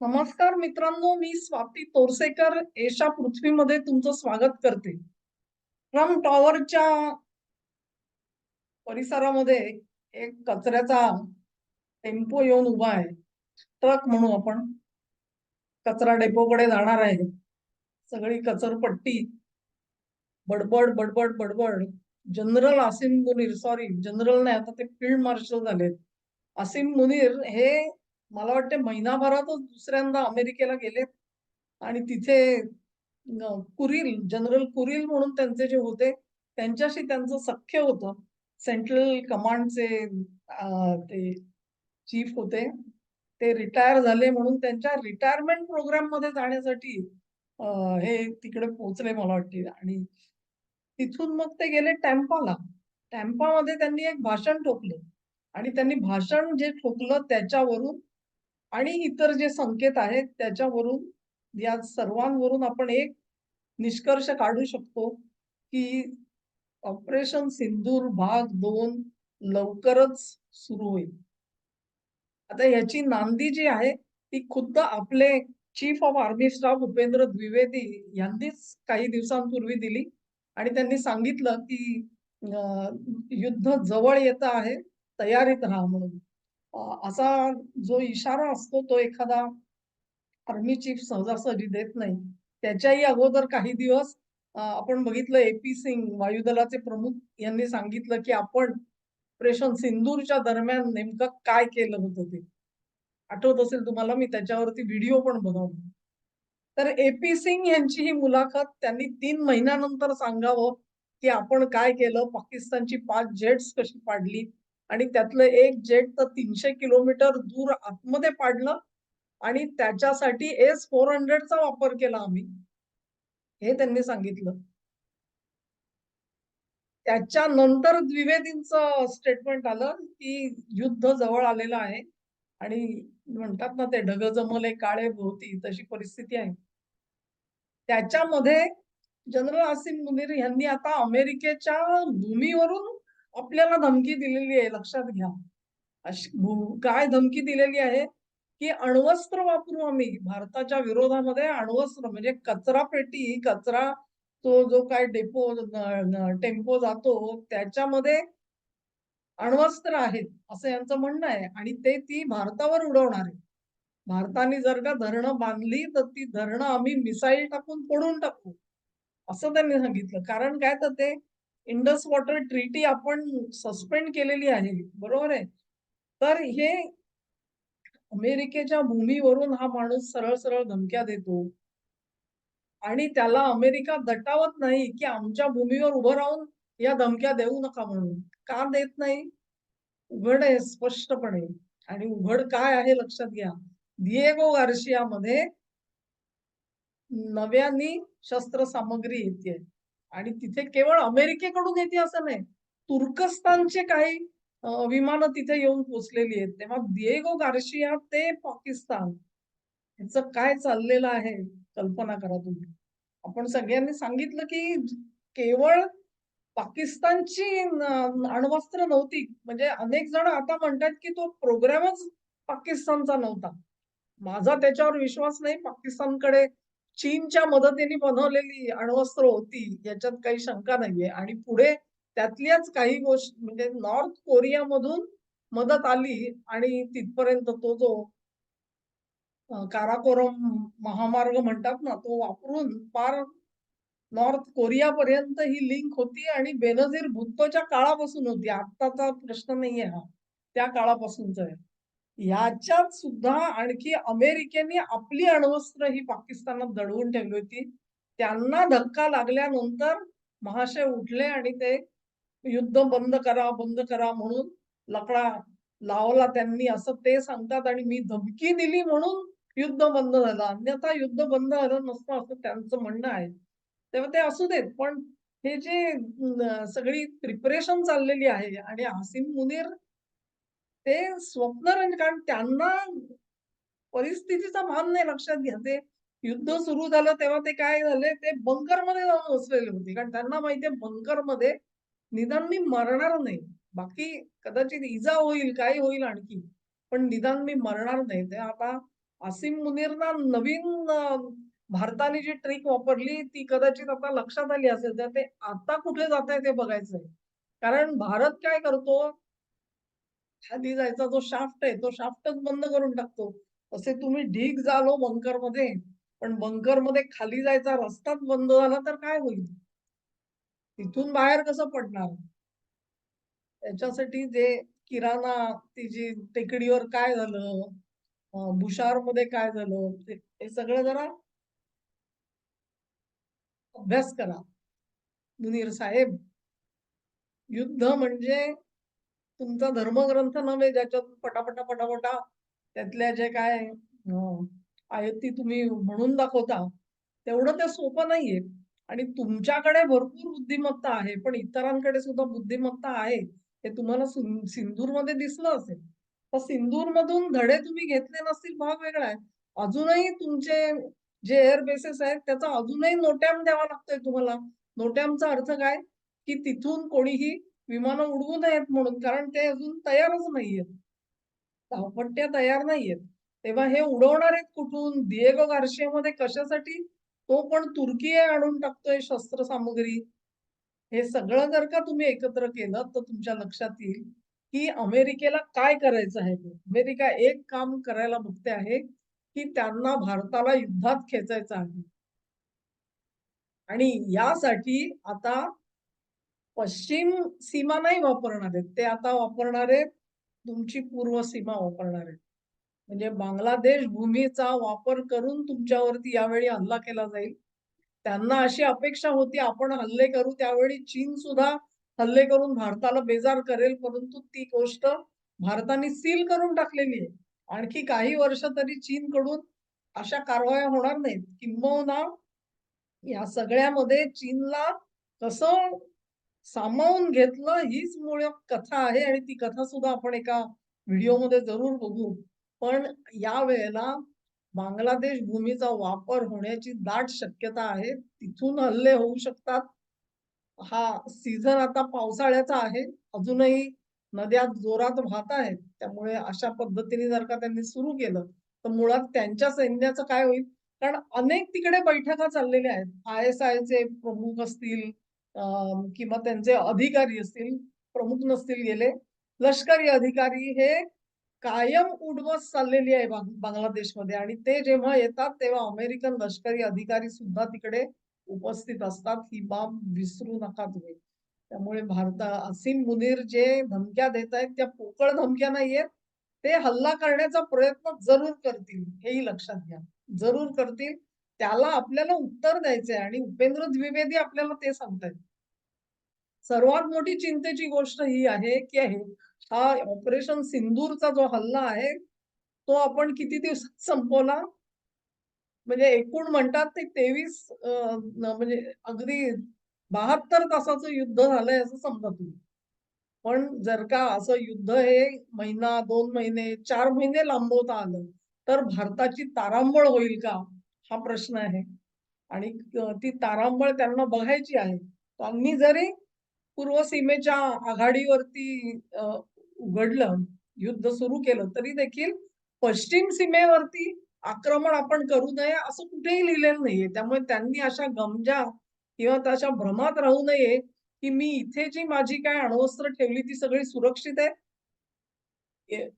नमस्कार मित्रांनो मी स्वाती तोरसेकर. एशा पृथ्वीमध्ये तुमचं स्वागत करते. ट्रम्प टॉवरच्या परिसरामध्ये एक कचऱ्याचा टेम्पो येऊन उभा आहे. ट्रक म्हणू आपण. कचरा डेपोकडे जाणार आहे. सगळी कचरपट्टी. बडबड बडबड बडबड. General Asim Munir sorry general नाही आता ते फील्ड मार्शल झालेत. आसिम मुनीर हे मला वाटते महिनाभरातच दुसऱ्यांदा अमेरिकेला गेलेत आणि तिथे कुरील कुरिल जनरल कुरिल म्हणून त्यांचे जे होते त्यांच्याशी त्यांचं सख्य होतं. सेंट्रल कमांडचे ते चीफ होते. ते रिटायर झाले म्हणून त्यांच्या रिटायरमेंट प्रोग्राममध्ये जाण्यासाठी हे तिकडे पोहोचले मला वाटते. आणि तिथून मग ते गेले टॅम्पाला. टॅम्पामध्ये त्यांनी एक भाषण ठोकलं. आणि त्यांनी भाषण जे ठोकलं त्याच्यावरून आणि इतर जे संकेत आहेत त्याच्यावरून या सर्वांवरून आपण एक निष्कर्ष काढू शकतो की ऑपरेशन सिंदूर भाग दोन लवकरच सुरू होईल. आता याची नांदी जी आहे ती खुद्द आपले chief of army staff Upendra Dwivedi यांनीच काही दिवसांपूर्वी दिली. आणि त्यांनी सांगितलं की युद्ध जवळ येत आहे तयारीत राहा म्हणून. असा जो इशारा असतो तो एखादा आर्मी चीफ सहजासहजी देत नाही. त्याच्याही अगोदर काही दिवस आपण बघितलं एपी सिंग वायुदलाचे प्रमुख यांनी सांगितलं की आपण ऑपरेशन सिंदूरच्या दरम्यान नेमकं काय केलं होतं ते. आठवत असेल तुम्हाला? मी त्याच्यावरती व्हिडिओ पण बनवला. तर एपी सिंग यांची ही मुलाखत त्यांनी तीन महिन्यानंतर सांगावं की आपण काय केलं? पाकिस्तानची पाच जेट्स कशी पाडली? आणि त्यातलं एक जेट तर तीनशे किलोमीटर दूर आतमध्ये पाडलं आणि त्याच्यासाठी एस फोर हंड्रेडचा वापर केला आम्ही. हे त्यांनी सांगितलं. त्याच्यानंतर द्विवेदींचं स्टेटमेंट आलं की युद्ध जवळ आलेलं आहे. आणि म्हणतात ना ते ढग जमले काळे भोवती तशी परिस्थिती आहे. त्याच्यामध्ये जनरल आसिम मुनीर यांनी आता अमेरिकेच्या भूमीवरून आपल्याला धमकी दिलेली आहे लक्षात घ्या. अशी काय धमकी दिलेली आहे की अण्वस्त्र वापरू आम्ही. भारताच्या विरोधामध्ये अण्वस्त्र म्हणजे कचरा पेटी कचरा तो जो काय डेपो टेम्पो जातो त्याच्यामध्ये अण्वस्त्र आहेत असं यांचं म्हणणं आहे. आणि ते ती भारतावर उडवणार आहे. भारताने जर का धरणं बांधली तर ती धरणं आम्ही मिसाईल टाकून फोडून टाकू. असं त्यांनी सांगितलं. कारण काय तर ते इंडस वॉटर ट्रीटी आपण सस्पेंड केलेली आहे बरोबर आहे? तर हे अमेरिकेच्या भूमीवरून हा माणूस सरळ सरळ धमक्या देतो. आणि त्याला अमेरिका दटावत नाही की आमच्या भूमीवर उभं राहून या धमक्या देऊ नका म्हणून. का देत नाही? उघड आहे स्पष्टपणे. आणि उघड काय आहे लक्षात घ्या. दिएगो गार्शियामध्ये नव्यानी शस्त्र सामग्री येते आणि तिथे केवळ अमेरिकेकडून येते असं नाही. तुर्कस्तानचे काही विमानं तिथे येऊन पोचलेली आहेत. तेव्हा दिएगो गार्शिया ते पाकिस्तान ह्याच काय चाललेलं आहे? कल्पना करा तुम्ही. आपण सगळ्यांनी सांगितलं की केवळ पाकिस्तानची अण्वस्त्र नव्हती. म्हणजे अनेक जण आता म्हणतात की तो प्रोग्रामच पाकिस्तानचा नव्हता. माझा त्याच्यावर विश्वास नाही. पाकिस्तानकडे चीनच्या मदतीने बनवलेली अण्वस्त्र होती याच्यात काही शंका नाहीये. आणि पुढे त्यातल्याच काही गोष्ट म्हणजे नॉर्थ कोरियामधून मदत आली आणि तिथपर्यंत तो जो काराकोरम महामार्ग म्हणतात ना तो वापरून पार नॉर्थ कोरियापर्यंत ही लिंक होती आणि बेनझीर भुत्तोच्या काळापासून होती. आत्ताचा प्रश्न नाहीये हा. त्या काळापासूनच आहे. याच्यात सुद्धा आणखी अमेरिकेने आपली अण्वस्त्र ही पाकिस्तानात दडवून ठेवली होती. त्यांना धक्का लागल्यानंतर महाशय उठले आणि ते युद्ध बंद करा बंद करा म्हणून लकडा लावला त्यांनी. असं ते सांगतात आणि मी धमकी दिली म्हणून युद्ध बंद झालं. अन्यथा युद्ध बंद झालं नसतं असं त्यांचं म्हणणं आहे. तेव्हा ते असू देत पण हे जे सगळी प्रिपरेशन चाललेली आहे आणि हसीन मुनीर ते स्वप्नरंज कारण त्यांना परिस्थितीचा भान नाही लक्षात घ्या. ते युद्ध सुरू झालं तेव्हा ते काय झाले ते बंकरमध्ये जाऊन बसलेले होते. कारण त्यांना माहितीये बंकरमध्ये निदान मी मरणार नाही. बाकी कदाचित इजा होईल काय होईल आणखी. पण निदान मी मरणार नाही. ते आता आसिम मुनीरना नवीन भारताने जी ट्रिक वापरली ती कदाचित आता लक्षात आली असेल. तर ते आता कुठे जात आहे ते बघायचंय. कारण भारत काय करतो खाली जायचा जो शाफ्ट आहे तो शाफ्टच बंद करून टाकतो. तसे तुम्ही ढीग झालो बंकरमध्ये पण बंकरमध्ये खाली जायचा रस्ताच बंद झाला तर काय होईल? तिथून बाहेर कसं पडणार? त्याच्यासाठी जे किराणा ती जी टेकडीवर काय झालं? बुशारमध्ये काय झालं? हे सगळं जरा अभ्यास करा. मुनीर साहेब युद्ध म्हणजे तुमचा धर्मग्रंथ नव्हे ज्याच्यात पटापटा पटापटा त्यातल्या जे काय आहेत ती तुम्ही म्हणून दाखवता तेवढं ते सोपं नाहीये. आणि तुमच्याकडे भरपूर बुद्धिमत्ता आहे पण इतरांकडे सुद्धा बुद्धिमत्ता आहे हे तुम्हाला सिंदूरमध्ये दिसलं असेल. तर सिंदूर मधून धडे तुम्ही घेतले नसतील भाग वेगळा आहे. अजूनही तुमचे जे एअर बेसेस आहेत त्याचा अजूनही नोटॅम द्यावा लागतोय तुम्हाला. नोटॅमचा अर्थ काय? की तिथून कोणीही विमानं उडवू नयेत म्हणून कारण ते अजून तयारच नाहीयेत. धावपट्ट्या तयार नाहीयेत. तेव्हा हे उडवणार आहेत कुठून? दिएगो गार्शियामध्ये कशासाठी? तो पण तुर्की आणून टाकतोय शस्त्र सामग्री. हे सगळं जर का तुम्ही एकत्र केलं तर तुमच्या लक्षात येईल की अमेरिकेला काय करायचं आहे अमेरिका एक काम करायला बघते आहे की त्यांना भारताला युद्धात खेचायचं आहे. आणि यासाठी आता पश्चिम सीमा नाही वापरणार आहेत. ते आता वापरणार आहेत तुमची पूर्व सीमा वापरणार आहेत. म्हणजे बांगलादेश भूमीचा वापर करून तुमच्यावरती यावेळी हल्ला केला जाईल. त्यांना अशी अपेक्षा होती आपण हल्ले करू. त्यावेळी चीन सुद्धा हल्ले करून भारताला बेजार करेल परंतु ती गोष्ट भारताने सील करून टाकलेली आहे. आणखी काही वर्ष तरी चीन कडून अशा कारवाया होणार नाहीत. किंबहुना या सगळ्यामध्ये चीनला कसं सामावून घेतलं हीच मूळ कथा आहे आणि ती कथा सुद्धा आपण एका व्हिडिओमध्ये जरूर बघू. पण या वेळेला बांगलादेश भूमीचा वापर होण्याची दाट शक्यता आहे. तिथून हल्ले होऊ शकतात. हा सीझन आता पावसाळ्याचा आहे. अजूनही नद्या जोरात वाहत आहेत. त्यामुळे अशा पद्धतीने जर का त्यांनी सुरू केलं तर मुळात त्यांच्या सैन्याचं काय होईल? कारण अनेक तिकडे बैठका चाललेल्या आहेत. आय एस आयचे प्रमुख असतील किंवा त्यांचे अधिकारी असतील प्रमुख नसतील गेले लष्करी अधिकारी हे कायम उडवत चाललेली आहे बांगलादेशमध्ये. आणि ते जेव्हा येतात तेव्हा अमेरिकन लष्करी अधिकारी सुद्धा तिकडे उपस्थित असतात. ही बाब विसरू नका तुम्ही. त्यामुळे भारत असीम मुनीर जे धमक्या देत आहेत त्या पोकळ धमक्या नाहीयेत ते हल्ला करण्याचा प्रयत्न जरूर करतील हेही लक्षात घ्या. जरूर करतील. त्याला आपल्याला उत्तर द्यायचंय आणि उपेंद्र द्विवेदी आपल्याला ते सांगतायत. सर्वात मोठी चिंतेची गोष्ट ही आहे की आहे हा ऑपरेशन सिंदूरचा जो हल्ला आहे तो आपण किती दिवसात संपवला? म्हणजे एकूण म्हणतात ते तेवीस म्हणजे अगदी बहात्तर तासाचं युद्ध झालंय असं समजा तुम्ही. पण जर का असं युद्ध हे महिना दोन महिने चार महिने लांबवता आलं तर भारताची तारांबळ होईल का? हा प्रश्न आहे. आणि ती तारांबळ त्यांना बघायची आहे. त्यांनी जरी पूर्व सीमेच्या आघाडीवरती उघडलं युद्ध सुरू केलं तरी देखील पश्चिम सीमेवरती आक्रमण आपण करू नये असं कुठेही लिहिलेलं नाहीये. त्यामुळे त्यांनी अशा गमजा किंवा तशा भ्रमात राहू नये की मी इथे जी माझी काय अण्वस्त्र ठेवली ती सगळी सुरक्षित आहे.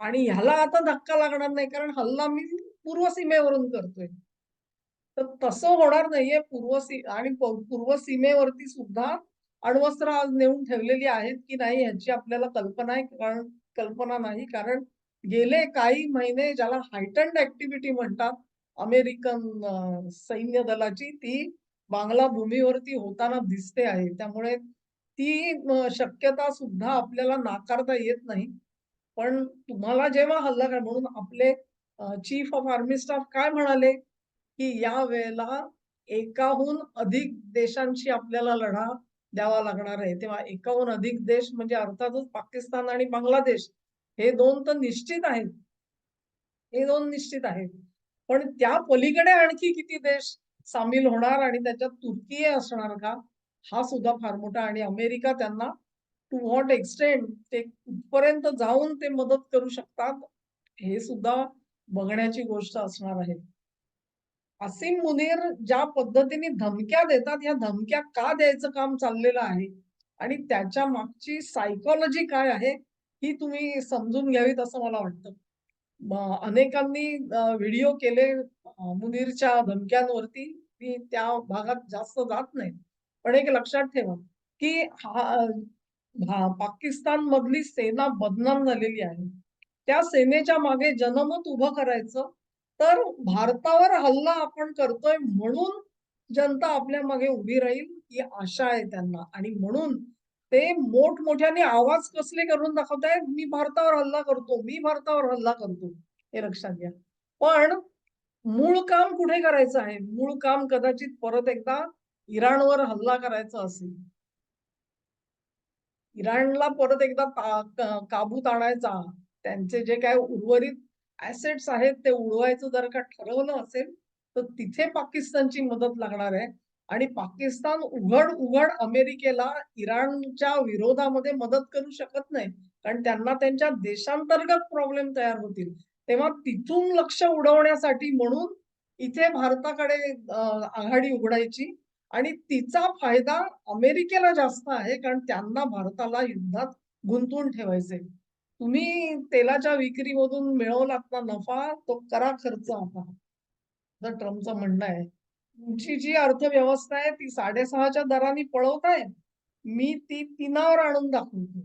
आणि ह्याला आता धक्का लागणार नाही कारण हल्ला मी पूर्व सीमेवरून करतोय. तर तसं होणार नाहीये. पूर्वसी आणि पूर्व सीमेवरती सुद्धा अण्वस्त्र आज नेऊन ठेवलेली आहेत की नाही ह्याची आपल्याला कल्पना आहे कारण कल्पना नाही. कारण गेले काही महिने ज्याला हायटंड ऍक्टिव्हिटी म्हणतात अमेरिकन सैन्य दलाची ती बांगला भूमीवरती होताना दिसते आहे. त्यामुळे ती शक्यता सुद्धा आपल्याला नाकारता येत नाही. पण तुम्हाला जेव्हा हल्ला काय म्हणून आपले चीफ ऑफ आर्मी स्टाफ काय म्हणाले? की या वेळेला एकाहून अधिक देशांशी आपल्याला लढा द्यावा लागणार आहे. तेव्हा एकाहून अधिक देश म्हणजे अर्थातच पाकिस्तान आणि बांगलादेश हे दोन तर निश्चित आहेत. हे दोन निश्चित आहेत. पण त्या पलीकडे आणखी किती देश सामील होणार आणि त्याच्यात तुर्की असणार का? हा सुद्धा फार मोठा आणि अमेरिका त्यांना टू व्हॉट एक्सटेंड ते कुठपर्यंत जाऊन ते मदत करू शकतात हे सुद्धा बघण्याची गोष्ट असणार आहे. असीम मुनीर ज्या पद्धतीने धमक्या देतात या धमक्या का द्यायचं काम चाललेलं आहे? आणि त्याच्या मागची सायकोलॉजी काय आहे ही तुम्ही समजून घ्यावीत असं मला वाटतं. अनेकांनी व्हिडिओ केले मुनीरच्या धमक्यांवरती. मी त्या भागात जास्त जात नाही. पण एक लक्षात ठेवा की हा पाकिस्तान मधली सेना बदनाम झालेली आहे. त्या सेनेच्या मागे जनमत उभं करायचं. तर भारतावर हल्ला आपण करतोय म्हणून जनता आपल्या मागे उभी राहील ही आशा आहे त्यांना. आणि म्हणून ते मोठमोठ्याने आवाज कसले करून दाखवतायत? मी भारतावर हल्ला करतो मी भारतावर हल्ला करतो. हे लक्षात घ्या. पण मूळ काम कुठे करायचं आहे? मूळ काम कदाचित परत एकदा इराणवर हल्ला करायचा असेल. इराणला परत एकदा काबूत आणायचा. त्यांचे जे काय उर्वरित ऍसेट्स आहेत ते उडवायचं जर का ठरवलं असेल तर तिथे पाकिस्तानची मदत लागणार आहे. आणि पाकिस्तान उघड उघड अमेरिकेला इराणच्या विरोधामध्ये मदत करू शकत नाही कारण त्यांना त्यांच्या देशांतर्गत प्रॉब्लेम तयार होतील. तेव्हा तिथून लक्ष उडवण्यासाठी म्हणून इथे भारताकडे आघाडी उघडायची. आणि तिचा फायदा अमेरिकेला जास्त आहे कारण त्यांना भारताला युद्धात गुंतवून ठेवायचे तुम्ही तेलाच्या विक्रीमधून मिळवलात ना नफा तो करा खर्च आता. असं ट्रम्पचं म्हणणं आहे. तुमची जी अर्थव्यवस्था आहे ती साडेसहाच्या दराने पळवताय मी ती तीनावर आणून दाखवतो.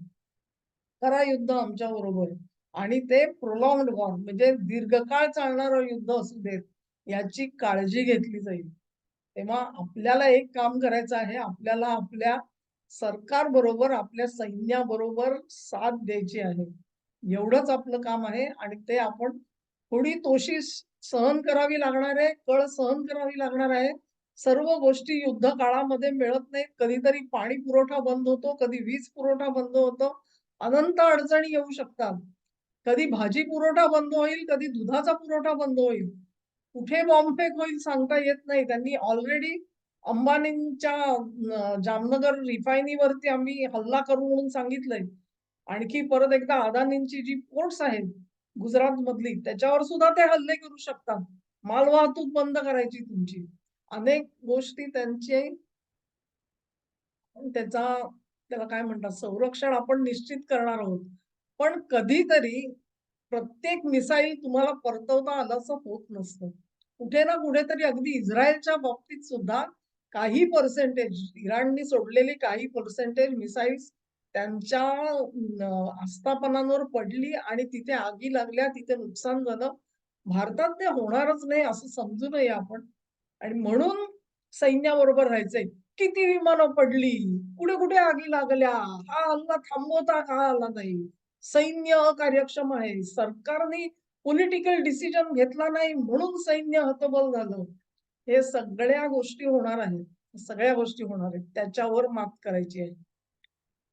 करा युद्ध आमच्या बरोबर. आणि ते प्रोलॉंग वॉर म्हणजे दीर्घकाळ चालणारं युद्ध असू देत याची काळजी घेतली जाईल. तेव्हा आपल्याला एक काम करायचं आहे आपल्याला आपल्या सरकार बरोबर आपल्या सैन्याबरोबर साथ द्यायची आहे. एवढंच आपलं काम आहे आणि ते आपण थोडी तोशी सहन करावी लागणार आहे कळ सहन करावी लागणार आहे. सर्व गोष्टी युद्ध काळामध्ये मिळत नाहीत. कधीतरी पाणी पुरवठा बंद होतो कधी वीज पुरवठा बंद होतो. अनंत अडचणी येऊ शकतात. कधी भाजी पुरवठा बंद होईल कधी दुधाचा पुरवठा बंद होईल. कुठे बॉम्बफेक होईल सांगता येत नाही. त्यांनी ऑलरेडी अंबानींच्या जामनगर रिफायनीवरती आम्ही हल्ला करू म्हणून सांगितलंय. आणखी परत एकदा अदानींची जी पोर्ट्स आहेत गुजरात मधली त्याच्यावर सुद्धा ते हल्ले करू शकतात. मालवाहतूक बंद करायची तुमची. अनेक गोष्टी त्यांचे त्याचा त्याला काय म्हणतात संरक्षण आपण निश्चित करणार आहोत. पण कधीतरी प्रत्येक मिसाईल तुम्हाला परतवता आलं असं होत नसतं. कुठे ना कुठेतरी अगदी इस्रायलच्या बाबतीत सुद्धा काही पर्सेंटेज इराणनी सोडलेली काही पर्सेंटेज मिसाईल्स त्यांच्या आस्थापनांवर पडली आणि तिथे आगी लागल्या तिथे नुकसान झालं. भारतात ते होणारच नाही असं समजू नये आपण. आणि म्हणून सैन्याबरोबर राहायचंय. किती विमानं पडली कुठे कुठे आगी लागल्या हा हल्ला थांबवता का आला नाही? सैन्य अकार्यक्षम आहे. सरकारने पॉलिटिकल डिसिजन घेतला नाही म्हणून सैन्य हतबल झालं. हे सगळ्या गोष्टी होणार आहेत. सगळ्या गोष्टी होणार आहेत. त्याच्यावर मात करायची आहे.